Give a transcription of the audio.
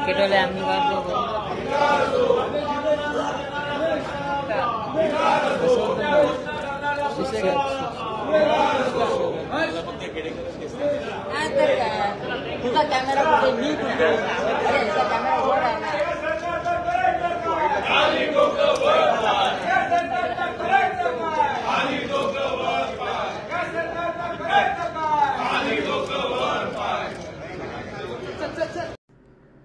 market হলে আমি ভাববো ক্যামেরা